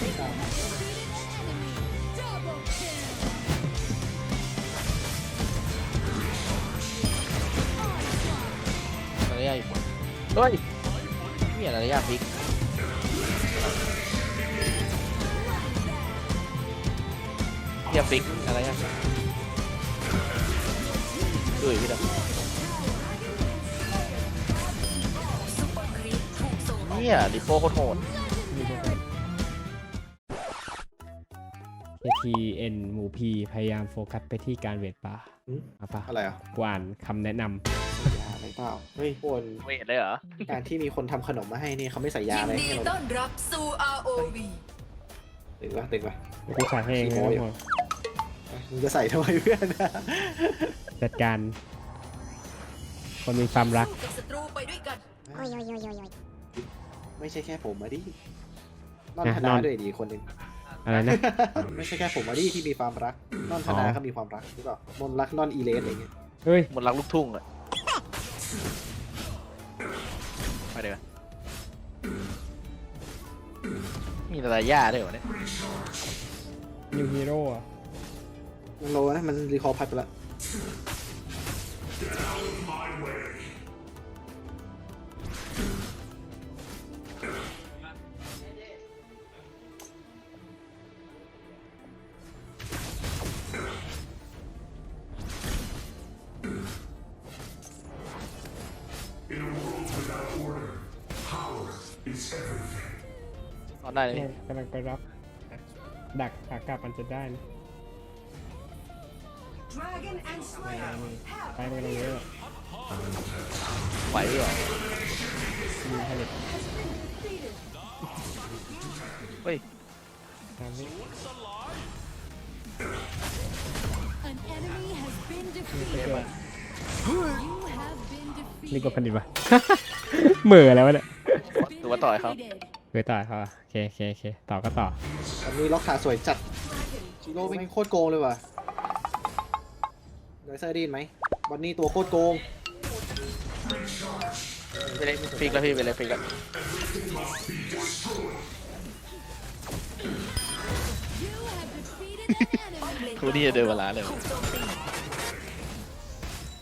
ระยะอีกหมดเฮ้ยนี่อะไรระยะพลิกเทียบพลิกอะไรยะดูอีกพี่ดำเนี่ยดิโก้โคตรโหด KTN หมูพีพยายามโฟกัสไปที่การเวทป่าหืมเอาปะอะไรอะกวานคำแนะนยาอะไรเปล่าเฮ้ยคนไม่เห็นเลยเหรอ การที่มีคนทำขนมมาให้นี่เขาไม่ใส่ยายินอะไรดีให้เราต้อนรับสู่ ROV ตึงปะตึงปะำกูฉายให้เองขี้นะโม้อยู่หมดมึงจะใส่ทำไมเพื่อนจัดการ คนมีความรัก สู้กับศัตรูไปด้วยกัน ไม่ใช่แค่ผมมาดินอนอะธนานอน ด้วยดีคนหนึ่ง อะไรนะ ไม่ใช่แค่ผมมาดิที่มีความรักนอนธนาอ๋อก็มีความรักหรือเปล่ามนรักนอนอีเลสอะไรเงี้ยเฮ้ย หมดรักลูกทุ่งอะไปเดี๋ยวกันมีอะไรย่าด้วยวะเนี่ยนิวฮีโร่อะมันโลนะมันรีคอร์พัดไปแล้ว นอนได้เลยเนี่ยกำลังไปรับ ดักขากลับมันจะได้นะไปมันกำลังเยอะไหวพี่เหรอมีผลิตเฮ้ยตามนี้ An enemy has been นี่ defeated. ก็ You have been นี่ก็ผ defeated. ลิตปะ เหม่อแล้ววะเนี่ยหรือว่าต่อยเขา Defeated. เคยต่อเขาอะโอเคโอเคโอเคต่อก็ต่ออันนี้ล็อกขาสวยจัดจิโร่ไม่งโคตรโกงเลยว่ะเดซเซอร์ไดีนไหมบอนนี่ตัวโคตรโกงไปเลยฟิกแล้วพี่ไปเลยฟิกแล้ว You have defeated an enemy. คูนี่จะเดินเวลาเลย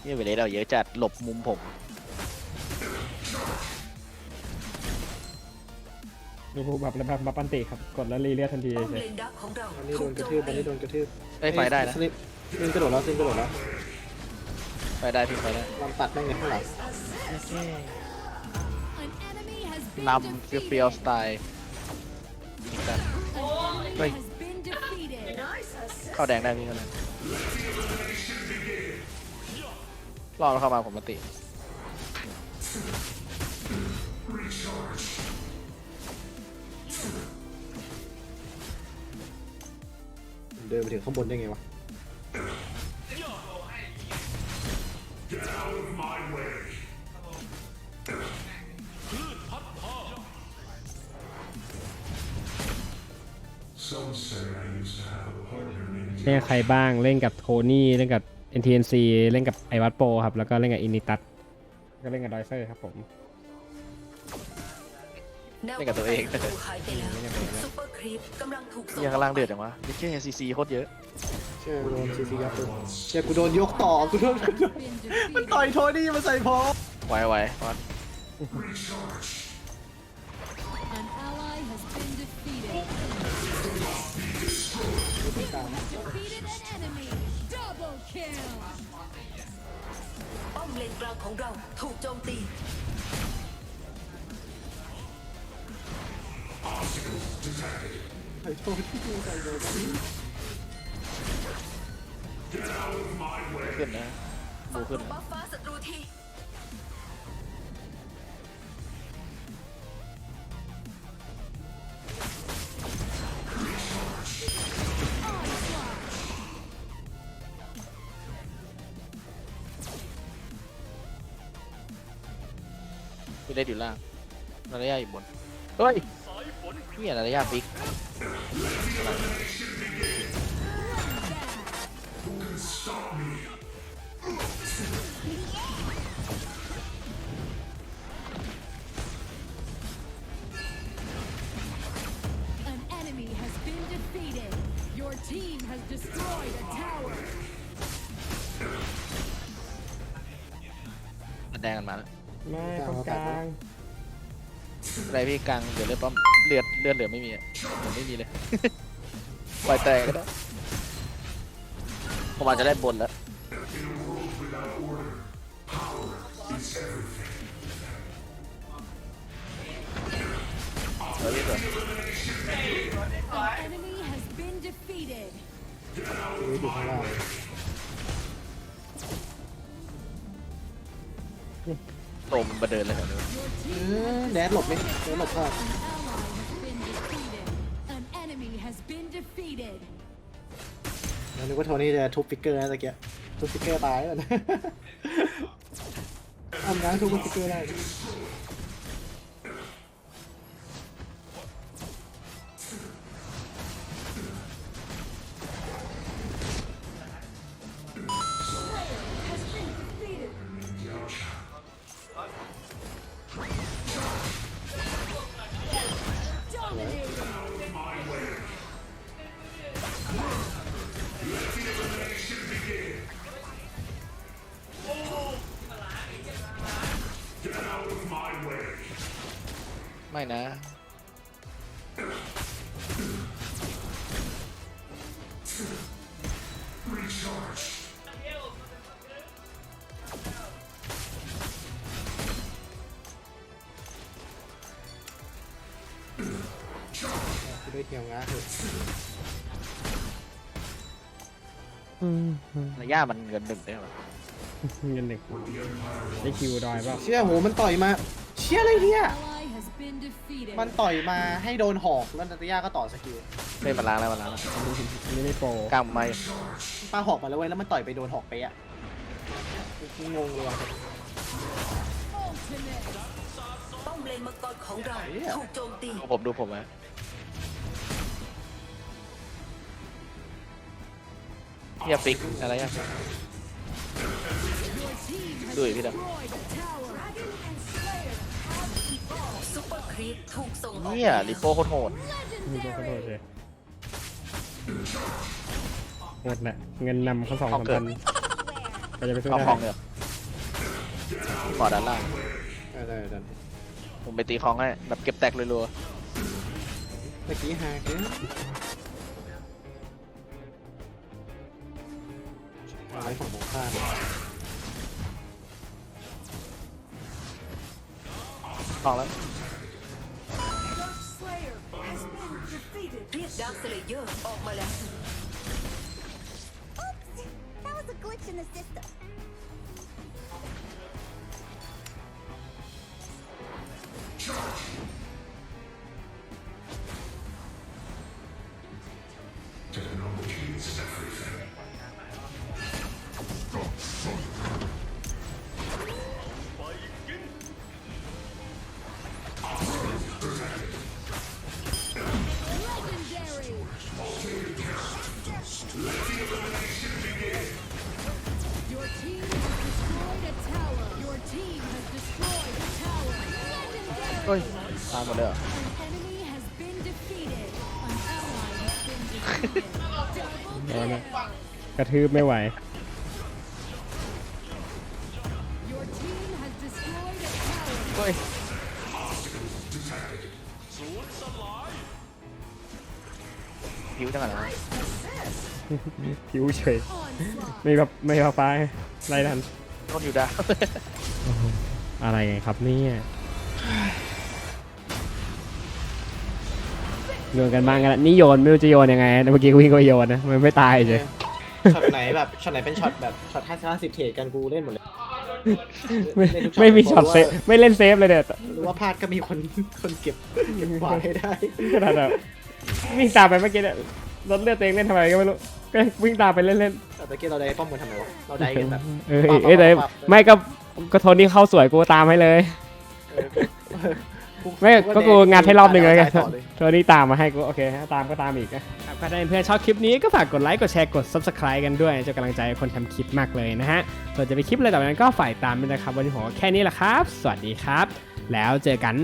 นี่ไปเลยเราเยอะจัดหลบมุมผม ดูผู้แบบแล้วแบบมาปันติครับ กดแล้วรีเลียทันทีป้อมเลยนดักของเราบอนนี่โดถูนกกระโจทืบมบอนตีนี่โดนกระทืบเอ้ยไฟได้นะ สลิปซินกระโดดแล้วซินกระโดดแล้วไฟได้พี่ไฟได้ลำตัดแม่งในข้างหลัง An enemy has been นำเฟียวๆสไตล์ยิงกัน An enemy Wait. has been defeated. เข้าแดงได้พี่ก็เลยรอแล้วเข้ามาผมมาติ เดินไปถึงข้างบนได้ไงวะเล่นกับใครบ้างเล่นกับโทนี่เล่นกับ NTNC เล่นกับไอวัตโปครับแล้วก็เล่นกับอินิตัสก็เล่นกับดอยเซอร์ครับผมแนวเล่นกับตัวเองป้งกันศัตรูหายไปแล้วซุปเปอร์ ครีปกำลังถูกส่งยังข้างล่างเดือดจังวะดิเช่ซีซีโคตรเยอะเชื่อกูโดนซีซียับเลยเชื่อกูโดนยกต่อกูโดน Been มัน defeated. ต่อยโทนี่มาใส่พอไหวไหวฟอน An ally has been defeated. Defeated an enemy. Double kill. ป้อมเลนกลางของเราถูกโจมตี ไอ้โทนี่ใส่เลยขึ้นนะบูขึ้นบัฟฟ้าศัตรูทีมีเล่อยู่ล่างระยะอยู่บน เฮ้ย นี่อะไรระยะบิ๊ก An enemy destroyed a tower. มันแดงกันมาแล้วไม่ตรงกลางอะไรพี่กลางเดี๋ยวเลือดป้อม เลือดเลือดเหลือไม่มีอะเหลือไม่มีเลย ปล่อยแตกก็ได้ผมอาจจะได้บนแล้วเฮ้ยพี่เถอะ An enemy has been defeated. รู้อยู่ข้างล่างโตมนมาเดินเลยเหรอ Your เอ team อแดดหลบไหมแดดหลบพลา ว่าโทนี่จะทุบฟิกเกอร์นะตะเกียบทุบฟิกเกอร์ตายแล้วนะ ทำงานทุบฟิกเกอร์ได้ ไม่นะ กูได้เทียมงาเถอะระยะมันเงินหนึ่งได้หรอเงินหนึ่งได้คิวดอยเปล่าเชี่ยโหมันต่อยมา เชี่ยอะไรเนี่ย Ally has been defeated. มันต่อยมาให้โดนหอกแล้วนัตยาก็ต่อสกิลเล่นมาล้างแล้วมาล้างแล้วอันนี้ไม่โปรกลางไม่ปาหอกมาแล้วเว้ยแล้วมันต่อยไปโดนหอกไปะอะกูงงเลยว่ะ Ultimate. ป้อมเลนมังกรของเราไหนอะถูกโจมตีดูผมดูผมไว้เฮียฟิกอะไรอะ Your team has Đuổi đi đâu. ร์ครีปถูกส่งออกเนี่ยริโป้โคตรโหดมีตัวขอโทษ Legendary. เลยหมดแหละเงินนำเขาสองเอาสามเกิพัดนก็จะไปซื้อเอาได้ของเนี่ยขอด้านล่าง ได้ได้ได้ผมไปตีของให้แบบเก็บแตกรัวเมื่อกี้ฮาเกินอะไรของผมข้ามๆของแล้ว เรียกดาร์คสเลเยอร์ออกมาแล้ว That was a glitch in the system. เฮ้ยตามหมดเลยเหรอ Enemy has been defeated. An ally has been defeated. Double โดน kill. นะกระทืบไม่ไหว Your team has destroyed a tower. เฮ้ยผิวจังอะนะผิวเฉย Onslaught. ไม่แบบไม่แบบฟ้าไรทัน โดนอยู่ดาว อะไรกันครับเนี่ย โยนกันบ้างกันละนี่โยนไม่รู้จะโยนยังไงนะเมื่อกี้กูวิ่งก็โยนนะมันไม่ตายเฉยช็อตไหนแบบช็อตไหนเป็นช็อตแบบช็อตห้าสิบห้าสิบเทรดกันกูเล่นหมดเลยไม่เล่นทุกช็อตไม่มีช็อตเซฟเพราะว่าไม่เล่นเซฟเลยเนี่ยหรือว่าพลาดก็มีคนคนเก็บเก็บกวาดให้ได้ขนาดแบบวิ่งตามไปเมื่อกี้เนี่ยรถเลือดตัวเองเล่นทำไมก็ไม่รู้ก็วิ่งตามไปเล่นแต่ตะกี้เราได้ป้อมกันทำไมวะเราได้กันแบบๆเออเอ้ยแต่ไม่ก็ก็โทนที่เข้าสวยกูตามให้เลยเออกู ไม่ก็กูงัดให้รอบหนึ่งเลยไงต่อเลยโทนี่ตามมาให้กูโอเคถ้าตามก็ตามอีกนะครับถ้าได้เพื่อนชอบคลิปนี้ก็ฝากกดไลค์กดแชร์กด subscribe กันด้วยจะกำลังใจให้คนทำคลิปมากเลยนะฮะส่วนจะไปคลิปอะไรต่อไปนั้นก็ฝ่ายตามด้วยนะครับวันนี้ผมก็แค่นี้แหละครับ สวัสดีครับ แล้วเจอกัน